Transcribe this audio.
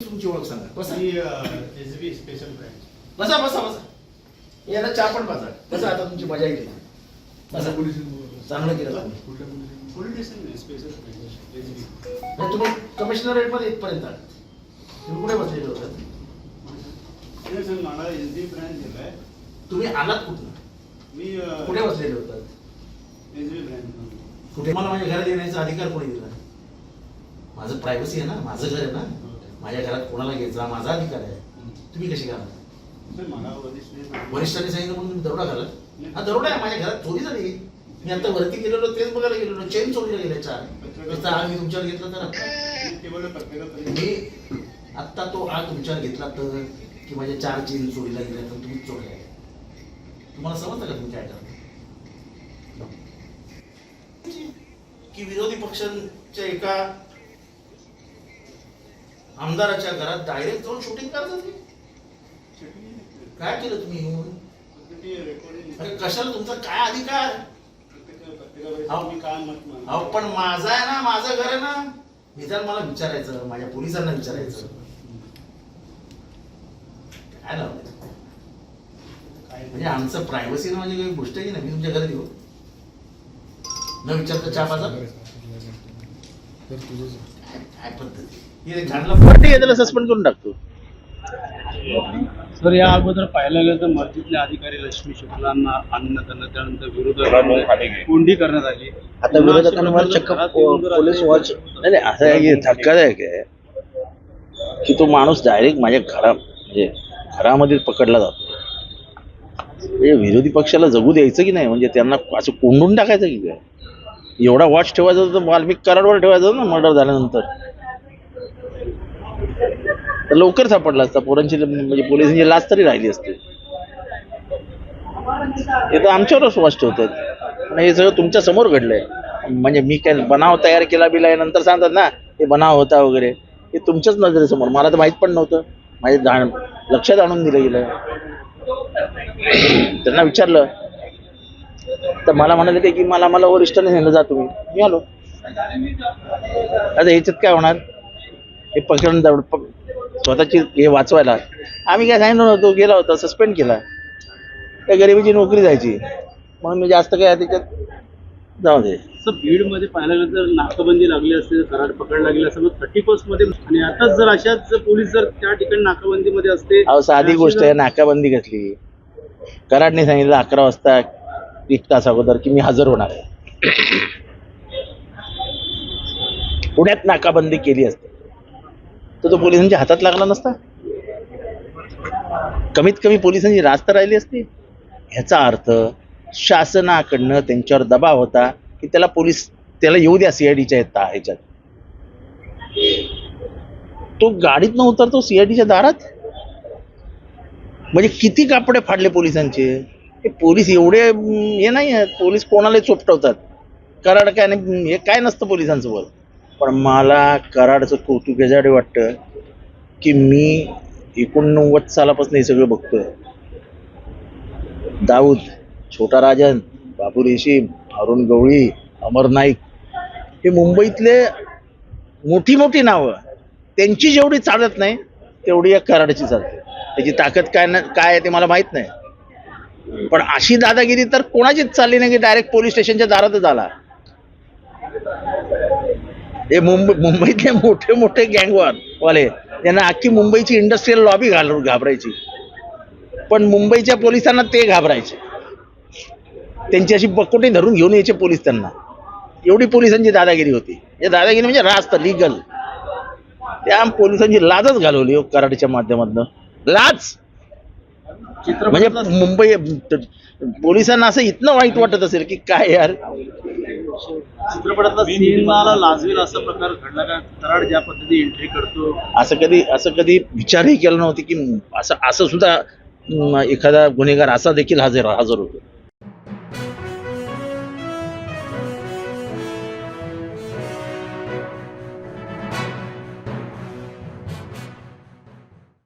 तुमची ओळख सांगा. बसा. मी एस बी स्पेशल ब्रँच बसा बसा बसा. याला चहा पण बसा आता तुमची मजा येईल. बसा. चांगलं केलं तुम्ही. Police station? Special branch S B नाही, तुम्ही कमिशनरेटमध्ये इथपर्यंत आले. तुम्ही कुठे बसलेले नाही सर मला एस बी ब्रँच दिलाय. तुम्ही आलात कुठून? मी कुठे बसलेले होतात एस बी ब्रँच कुठे? मला माझ्या घरात येण्याचा अधिकार कोणी दिला? माझं प्रायव्हसी आहे ना माझं घर आहे ना. माझ्या घरात कोणाला घ्यायचा? माझा अधिकार आहे. तुम्ही कशी घाला वरिष्ठांनी सांगितलं. म्हणून तुम्ही दरोडा घाला हा दरोडा आहे माझ्या घरात चोरी झाली. मी आता वरती गेलेलो तेच बघायला गेलेलो चेन चोरीला गेल्या चार. त्याचा आग मी तुमच्यावर घेतला तर? मी आत्ता तो आग तुमच्यावर घेतला तर? की माझ्या चार चेन चोरीला गेल्या तर तुम्ही चोरल्या तुम्हाला समजतं का तुम्ही काय करता? की विरोधी पक्षांच्या एका आमदाराच्या घरात डायरेक्ट जाऊन शूटिंग करतात? काय केलं तुम्ही अरे कशाला तुमचा काय अधिकार? मी अहो पण माझा आहे ना माझं घर आहे ना. निदान मला विचारायचं माझ्या पोलिसांना विचारायचं काय लावलं? म्हणजे आमचं प्रायव्हसी म्हणजे काही गोष्ट आहे ना मी तुमच्या घरी येऊ. न विचारता चहा काय काय पद्धती? त्याला सस्पेंड करून टाकतो. सर या अगोदर पाहायला गेलं तर मस्जिदले अधिकारी लक्ष्मी शुक्लांना आणण्यात आलं त्यानंतर विरोधात कोंडी करण्यात आली. आता विरोधकांवर चक्क पोलीस वॉच नाही नाही असं आहे की धक्कादायक आहे की तो माणूस डायरेक्ट माझ्या घरा म्हणजे घरामध्ये पकडला जातो. म्हणजे विरोधी पक्षाला जगू द्यायचं की नाही? म्हणजे त्यांना असं कोंडून टाकायचं की काय? एवढा वॉच ठेवायचा तर वाल्मिक कराडवर ठेवायचा ना मर्डर झाल्यानंतर. तर लवकर सापडला असता. पोरांची म्हणजे पोलिसांची लाच तरी राहिली असते. हे तर आमच्यावरच वॉच ठेवतात. आणि हे सगळं तुमच्यासमोर घडलंय. म्हणजे मी काय बनाव तयार केला बिला नंतर सांगतात ना हे बनाव होता वगैरे. हे तुमच्याच नजरेसमोर. मला तर माहीत पण नव्हतं. माझ्या जाण लक्षात आणून दिलं गेलं. त्यांना विचारलं. तर मला म्हणाले ते की मला मला वरिष्ठाने सांगितलं जा तुम्ही. मी आलो. आता ह्याच्यात काय होणार? हे पकडून स्वतःची हे वाचवायला. आम्ही काय सांगितलं नव्हतं गेला होता सस्पेंड केला. त्या गरिबीची नोकरी जायची. म्हणून मी जास्त काय त्याच्यात जाऊ दे. सर बीडमध्ये पाहायला गेलं तर नाकाबंदी लागली असते कराड पकडला गेला असं थर्टी फर्स्टमध्ये आणि आताच जर अशाच पोलीस जर त्या ठिकाणी नाकाबंदीमध्ये असते अहो साधी गोष्ट आहे नाकाबंदी कसली? कराडने सांगितलं अकरा वाजता एक तास अगोदर की मी हजर होणार आहे. पुण्यात नाकाबंदी केली असते. तर तो पोलिसांच्या हातात लागला नसता? कमीत कमी पोलिसांची रास्त तर राहिली असती. ह्याचा अर्थ शासनाकडनं त्यांच्यावर दबाव होता की त्याला पोलीस त्याला येऊ द्या सीआयडीच्या ह्याच्यात. तो गाडीत न उतरतो सीआयडीच्या दारात? म्हणजे किती कापडे फाडले पोलिसांचे? हे पोलीस एवढे हे नाही आहेत. पोलीस कोणालाही चोपटवतात कराड काय नाही हे काय नसतं पोलिसांसोबत पण मला कराडचं कौतुक याच्यासाठी वाटतं की मी एकोणनव्वद सालापासून हे सगळं बघतोय. दाऊद छोटा राजन बाबू रेशीम अरुण गवळी अमर नाईक हे मुंबईतले मोठी मोठी नावं. त्यांची जेवढी चालत नाही तेवढी या कराडची चालते. त्याची ताकद काय ना काय आहे ते मला माहीत नाही. पण अशी दादागिरी तर कोणाचीच चालली नाही की डायरेक्ट पोलीस स्टेशनच्या दारातच आला. हे मुंबई मुंबईतले मोठे मोठे गँगवार वाले यांना अख्खी मुंबईची इंडस्ट्रीयल लॉबी घाल घाबरायची. पण मुंबईच्या पोलिसांना ते घाबरायचे. त्यांची अशी बकोटी धरून घेऊन यायचे पोलीस त्यांना. एवढी पोलिसांची दादागिरी होती. या दादागिरी म्हणजे रास्त लिगल त्या पोलिसांची लाजच घालवली हो कराडच्या माध्यमातून. लाज. म्हणजे मुंबई पोलिसांना असं इतकं वाईट वाटत असेल की काय यार? चित्रपटातला सिनेमाला लाजवेल असा प्रकार घडला का? कराड ज्या पद्धतीने एंट्री करतो. असं कधी असं कधी विचारही केला नव्हते की असं असं सुद्धा एखादा गुन्हेगार असा देखील हजर हजर होतो.